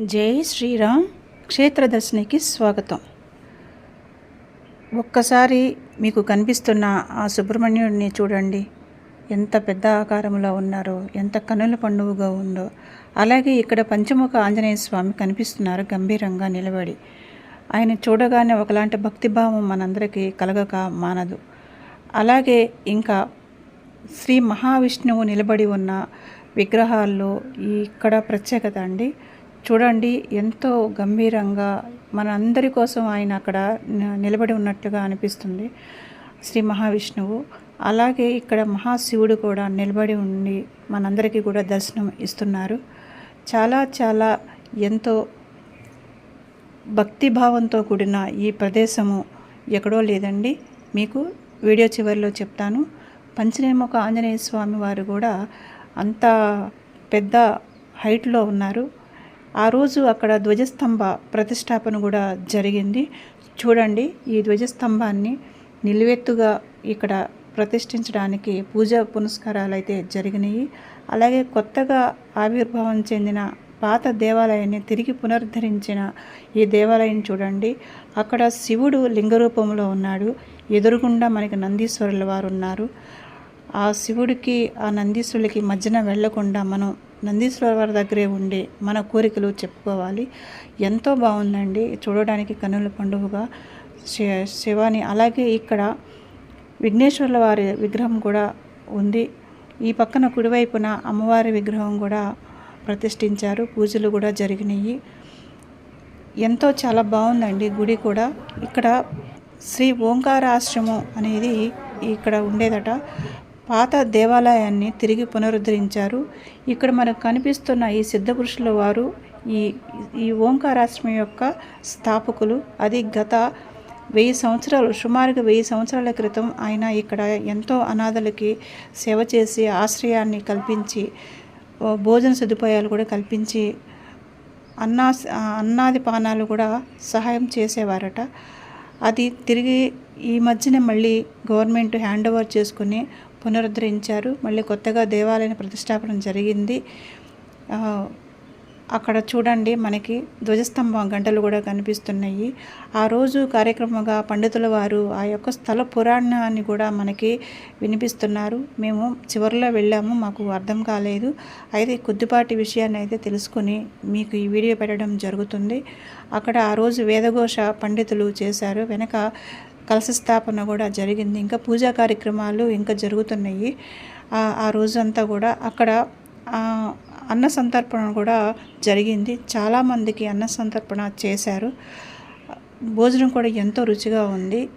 జై శ్రీరామ్ క్షేత్ర దర్శనికి స్వాగతం. ఒక్కసారి మీకు కనిపిస్తున్న ఆ సుబ్రహ్మణ్యుడిని చూడండి. ఎంత పెద్ద ఆకారంలో ఉన్నారో ఎంత కనుల పండువుగా ఉందో. అలాగే ఇక్కడ పంచముఖ ఆంజనేయ స్వామి కనిపిస్తున్నారు గంభీరంగా నిలబడి. ఆయన చూడగానే ఒకలాంటి భక్తిభావం మనందరికీ కలగక మానదు. అలాగే ఇంకా శ్రీ మహావిష్ణువు నిలబడి ఉన్న విగ్రహాల్లో ఇక్కడ ప్రత్యేకత అండి. చూడండి ఎంతో గంభీరంగా మన అందరి కోసం ఆయన అక్కడ నిలబడి ఉన్నట్లుగా అనిపిస్తుంది శ్రీ మహావిష్ణువు. అలాగే ఇక్కడ మహాశివుడు కూడా నిలబడి ఉండి మనందరికీ కూడా దర్శనం ఇస్తున్నారు. చాలా చాలా ఎంతో భక్తిభావంతో కూడిన ఈ ప్రదేశము ఎక్కడో లేదండి. మీకు వీడియో చివరిలో చెప్తాను. పంచనేముఖ ఆంజనేయ స్వామి వారు కూడా అంత పెద్ద హైట్లో ఉన్నారు. ఆ రోజు అక్కడ ధ్వజస్తంభ ప్రతిష్టాపన కూడా జరిగింది. చూడండి ఈ ధ్వజస్తంభాన్ని నిలువెత్తుగా ఇక్కడ ప్రతిష్ఠించడానికి పూజా పునస్కారాలు అయితే జరిగినాయి. అలాగే కొత్తగా ఆవిర్భావం చెందిన పాత దేవాలయాన్ని తిరిగి పునరుద్ధరించిన ఈ దేవాలయం చూడండి అక్కడ శివుడు లింగ రూపంలో ఉన్నాడు. ఎదురుగుండా మనకి నందీశ్వరుల వారు ఉన్నారు. ఆ శివుడికి ఆ నందీశ్వరులకి మధ్యన వెళ్ళకుండా మనం నందీశ్వర వారి దగ్గరే ఉండి మన కోరికలు చెప్పుకోవాలి. ఎంతో బాగుందండి. చూడడానికి కన్నుల పండుగగా శివాని. అలాగే ఇక్కడ విఘ్నేశ్వరుల వారి విగ్రహం కూడా ఉంది. ఈ పక్కన కుడివైపున అమ్మవారి విగ్రహం కూడా ప్రతిష్ఠించారు. పూజలు కూడా జరిగినాయి. ఎంతో చాలా బాగుందండి గుడి కూడా. ఇక్కడ శ్రీ ఓంకారాశ్రమం అనేది ఇక్కడ ఉండేదట. పాత దేవాలయాన్ని తిరిగి పునరుద్ధరించారు. ఇక్కడ మనకు కనిపిస్తున్న ఈ సిద్ధపురుషుల వారు ఈ ఈ ఓంకారాశ్రమం యొక్క స్థాపకులు. అది గత వెయ్యి సంవత్సరాలు సుమారుగా వెయ్యి సంవత్సరాల క్రితం ఆయన ఇక్కడ ఎంతో అనాథలకి సేవ చేసి ఆశ్రయాన్ని కల్పించి భోజన సదుపాయాలు కూడా కల్పించి అన్నా అన్నాది పానాలు కూడా సహాయం చేసేవారట. అది తిరిగి ఈ మధ్యన మళ్ళీ గవర్నమెంట్ హ్యాండ్ ఓవర్ చేసుకుని పునరుద్ధరించారు. మళ్ళీ కొత్తగా దేవాలయ ప్రతిష్టాపన జరిగింది. అక్కడ చూడండి మనకి ధ్వజస్తంభం గంటలు కూడా కనిపిస్తున్నాయి. ఆ రోజు కార్యక్రమంగా పండితుల వారు ఆ యొక్క స్థల పురాణాన్ని కూడా మనకి వినిపిస్తున్నారు. మేము చివరిలో వెళ్ళాము మాకు అర్థం కాలేదు. అయితే కొద్దిపాటి విషయాన్ని అయితే తెలుసుకొని మీకు ఈ వీడియో పెట్టడం జరుగుతుంది. అక్కడ ఆ రోజు వేదఘోష పండితులు చేశారు. వెనక కలశ స్థాపన కూడా జరిగింది. ఇంకా పూజా కార్యక్రమాలు ఇంకా జరుగుతున్నాయి. ఆ- రోజంతా కూడా అక్కడ అన్న సంతర్పణ కూడా జరిగింది. చాలామందికి అన్న సంతర్పణ చేశారు. భోజనం కూడా ఎంతో రుచిగా ఉంది.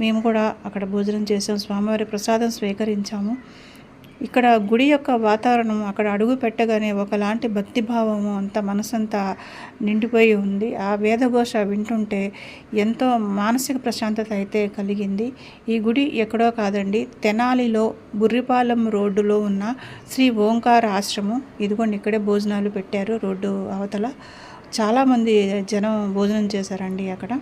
మేము కూడా అక్కడ భోజనం చేసాం స్వామివారి ప్రసాదం స్వీకరించాము. ఇక్కడ గుడి యొక్క వాతావరణం అక్కడ అడుగు పెట్టగానే ఒకలాంటి భక్తిభావము అంత మనసంతా నిండిపోయి ఉంది. ఆ వేదఘోష వింటుంటే ఎంతో మానసిక ప్రశాంతత అయితే కలిగింది. ఈ గుడి ఎక్కడో కాదండి తెనాలిలో బుర్రిపాలెం రోడ్డులో ఉన్న శ్రీ ఓంకార ఆశ్రమం. ఇదిగోండి ఇక్కడే భోజనాలు పెట్టారు రోడ్డు అవతల. చాలామంది జనం భోజనం చేశారండి అక్కడ.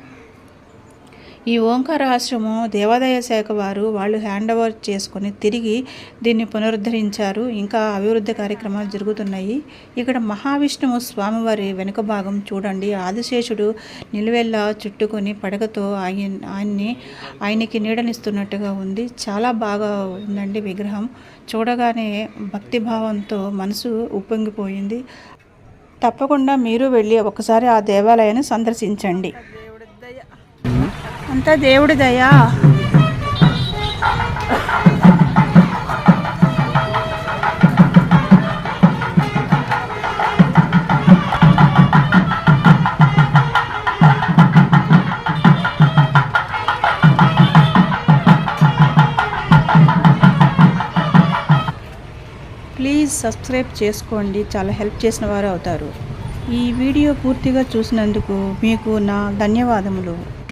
ఈ ఓంకార ఆశ్రమం దేవాదాయ శాఖ వారు వాళ్ళు హ్యాండ్ ఓవర్ చేసుకొని తిరిగి దీన్ని పునరుద్ధరించారు. ఇంకా అభివృద్ధి కార్యక్రమాలు జరుగుతున్నాయి. ఇక్కడ మహావిష్ణువు స్వామివారి వెనుక భాగం చూడండి. ఆదిశేషుడు నిలువెల్లా చుట్టుకొని పడగతో ఆయన ఆయన్ని ఆయనకి నీడనిస్తున్నట్టుగా ఉంది. చాలా బాగా ఉందండి విగ్రహం. చూడగానే భక్తిభావంతో మనసు ఉప్పొంగిపోయింది. తప్పకుండా మీరు వెళ్ళి ఒకసారి ఆ దేవాలయాన్ని సందర్శించండి. అంతా దేవుడి దయా? ప్లీజ్ సబ్స్క్రైబ్ చేసుకోండి చాలా హెల్ప్ చేసిన వారు అవుతారు. ఈ వీడియో పూర్తిగా చూసినందుకు మీకు నా ధన్యవాదములు.